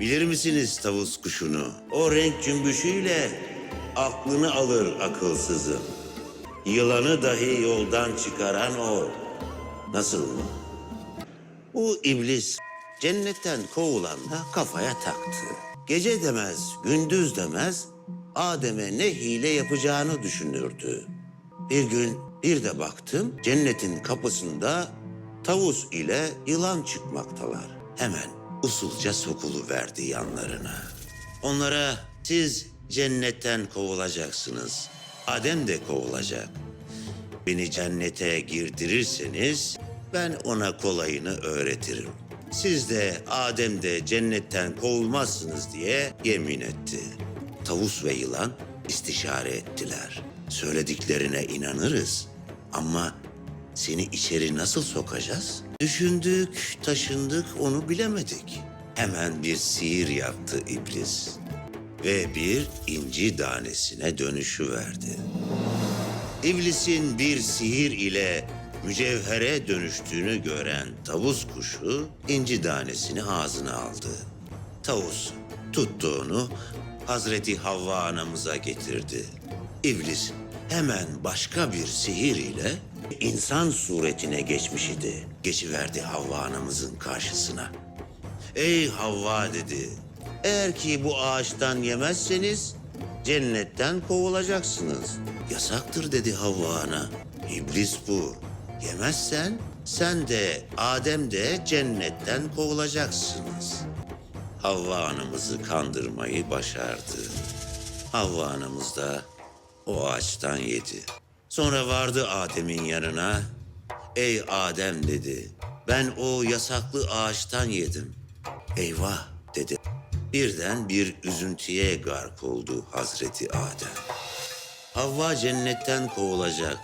Bilir misiniz tavus kuşunu? O renk cümbüşüyle aklını alır akılsızın. Yılanı dahi yoldan çıkaran o. Nasıl mı? Bu iblis cennetten kovulan da kafaya taktı. Gece demez, gündüz demez Adem'e ne hile yapacağını düşünürdü. Bir gün bir de baktım cennetin kapısında tavus ile yılan çıkmaktalar. Hemen usulca sokulu verdi yanlarına. Onlara siz cennetten kovulacaksınız. Adem de kovulacak. Beni cennete girdirirseniz ben ona kolayını öğretirim. Siz de Adem de cennetten kovulmazsınız diye yemin etti. Tavus ve yılan istişare ettiler. Söylediklerine inanırız ama seni içeri nasıl sokacağız? Düşündük, taşındık, onu bilemedik. Hemen bir sihir yaptı iblis ve bir inci tanesine dönüşü verdi. İblisin bir sihir ile mücevhere dönüştüğünü gören tavus kuşu inci tanesini ağzına aldı. Tavus tuttu onu Hazreti Havva anamıza getirdi. İblis hemen başka bir sihir ile insan suretine geçmiş idi. Geçiverdi Havva anamızın karşısına. Ey Havva dedi. Eğer ki bu ağaçtan yemezseniz cennetten kovulacaksınız. Yasaktır dedi Havva ana. İblis bu. Yemezsen sen de Adem de cennetten kovulacaksınız. Havva anamızı kandırmayı başardı. Havva anamız da o ağaçtan yedi. Sonra vardı Adem'in yanına. Ey Adem dedi. Ben o yasaklı ağaçtan yedim. Eyvah dedi. Birden bir üzüntüye gark oldu Hazreti Adem. Havva cennetten kovulacak.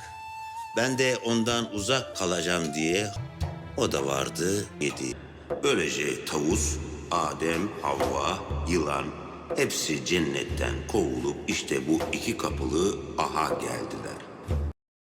Ben de ondan uzak kalacağım diye o da vardı yedi. Böylece tavus, Adem, Havva, yılan hepsi cennetten kovulup işte bu iki kapılı aha geldiler.